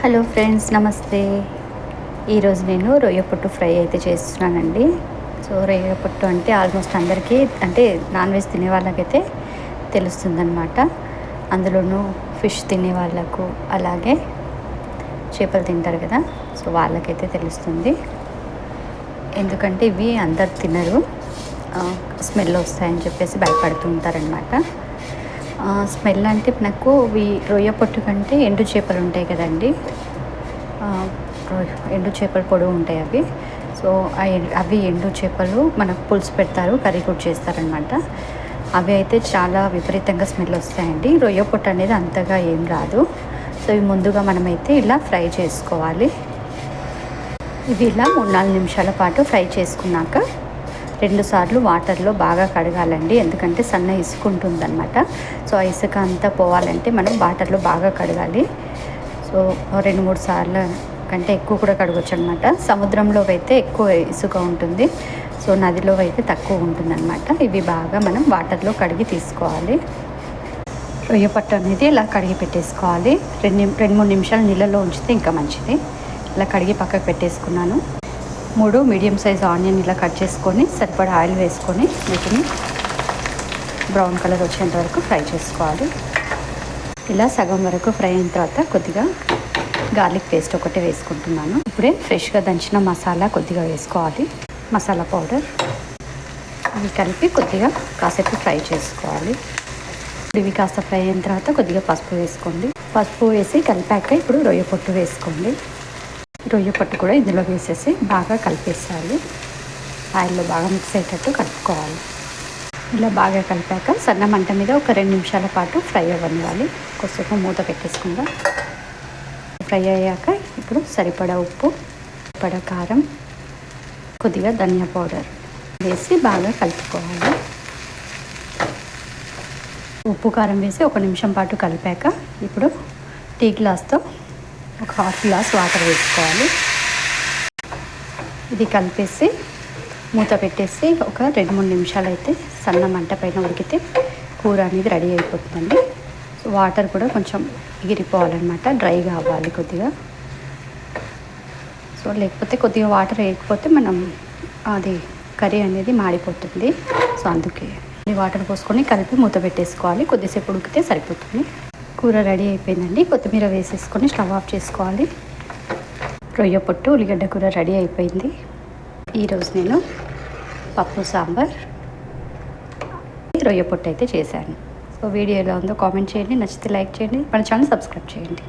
Hello friends నమస్తే. ఈరోజు నేను రొయ్య పొట్టు ఫ్రై అయితే చేస్తున్నానండి. సో రొయ్య పొట్టు అంటే ఆల్మోస్ట్ అందరికీ అంటే నాన్ వెజ్ తినే వాళ్ళకైతే తెలుస్తుందనమాట అందులోనూ ఫిష్ తినే వాళ్ళకు అలాగే చేపలు తింటారు కదా సో వాళ్ళకైతే తెలుస్తుంది. ఎందుకంటే ఇవి అందరు తినరు. స్మెల్ వస్తాయని చెప్పేసి భయపడుతుంటారనమాట స్మెల్ అంటే నాకు ఇవి రొయ్య పొట్టు కంటే ఎండు చేపలు ఉంటాయి కదండి. రొయ్య- ఎండు చేపలు పొడవు ఉంటాయి అవి. సో అవి ఎండు చేపలు మనకు పులుసు పెడతారు కర్రీ కూడా చేస్తారనమాట అవి అయితే చాలా విపరీతంగా స్మెల్ వస్తాయండి. రొయ్య పొట్టు అనేది అంతగా ఏం రాదు. సో ఇవి ముందుగా మనమైతే ఇలా ఫ్రై చేసుకోవాలి. ఇవి ఇలా మూడు నాలుగు నిమిషాల పాటు ఫ్రై చేసుకున్నాక రెండు సార్లు వాటర్లో బాగా కడగాలండి. ఎందుకంటే సన్న ఇసుక ఉంటుందన్నమాట. సో ఆ ఇసుక అంతా పోవాలంటే మనం వాటర్లో బాగా కడగాలి. సో రెండు మూడు సార్లు కంటే ఎక్కువ కూడా కడగొచ్చు అనమాట సముద్రంలో అయితే ఎక్కువ ఇసుక ఉంటుంది. సో నదిలో అయితే తక్కువ ఉంటుందన్నమాట. ఇవి బాగా మనం వాటర్లో కడిగి తీసుకోవాలి. రొయ్య పట్టు అనేది ఇలా కడిగి పెట్టేసుకోవాలి. రెండు రెండు మూడు నిమిషాలు నీళ్ళలో ఉంచితే ఇంకా మంచిది. ఇలా కడిగి పక్కకు పెట్టేసుకున్నాను. మూడు మీడియం సైజ్ ఆనియన్ ఇలా కట్ చేసుకొని సరిపడా ఆయిల్ వేసుకొని వీటిని బ్రౌన్ కలర్ వచ్చేంత వరకు ఫ్రై చేసుకోవాలి. ఇలా సగం వరకు ఫ్రై అయిన తర్వాత కొద్దిగా గార్లిక్ పేస్ట్ ఒకటి వేసుకుంటున్నాను. ఇప్పుడే ఫ్రెష్గా దంచిన మసాలా కొద్దిగా వేసుకోవాలి. మసాలా పౌడర్ ఇవి కలిపి కొద్దిగా కాసేపు ఫ్రై చేసుకోవాలి. ఇవి కాస్త ఫ్రై అయిన తర్వాత కొద్దిగా పసుపు వేసుకోండి. పసుపు వేసి కలిపాక ఇప్పుడు రొయ్య పొట్టు వేసుకోండి. రొయ్య పొట్టు కూడా ఇందులో వేసేసి బాగా కలిపేసేయాలి. ఆయిల్లో బాగా మిక్స్ అయ్యేటట్టు కలుపుకోవాలి. ఇలా బాగా కలిపాక సన్న మంట మీద ఒక రెండు నిమిషాల పాటు ఫ్రై అవ్వనివ్వాలి. కొద్దిసేపు మూత పెట్టేసుకుందాం. ఫ్రై అయ్యాక ఇప్పుడు సరిపడా ఉప్పు సరిపడా కారం కొద్దిగా ధనియా పౌడర్ వేసి బాగా కలుపుకోవాలి. ఉప్పు కారం వేసి ఒక నిమిషం పాటు కలిపాక ఇప్పుడు టీ గ్లాస్తో ఒక హాఫ్ గ్లాస్ వాటర్ వేసుకోవాలి. ఇది కలిపేసి మూత పెట్టేసి ఒక రెండు మూడు నిమిషాలు అయితే సన్న మంట పైన ఉడికితే కూర అనేది రెడీ అయిపోతుందండి. సో వాటర్ కూడా కొంచెం ఎగిరిపోవాలన్నమాట డ్రైగా అవ్వాలి కొద్దిగా. సో లేకపోతే కొద్దిగా వాటర్ వేయకపోతే మనం అది కర్రీ అనేది మాడిపోతుంది. సో అందుకే. వాటర్ పోసుకొని కలిపి మూత పెట్టేసుకోవాలి. కొద్దిసేపు ఉడికితే సరిపోతుంది. కూర రెడీ అయిపోయిందండి. కొత్తిమీర వేసేసుకొని స్టవ్ ఆఫ్ చేసుకోవాలి. రొయ్య పొట్టు ఉల్లిగడ్డ కూర రెడీ అయిపోయింది. ఈరోజు నేను పప్పు సాంబార్ రొయ్య పొట్టు అయితే చేశాను. సో వీడియో ఎలా ఉందో కామెంట్ చేయండి. నచ్చితే లైక్ చేయండి. మన ఛానల్ సబ్స్క్రైబ్ చేయండి.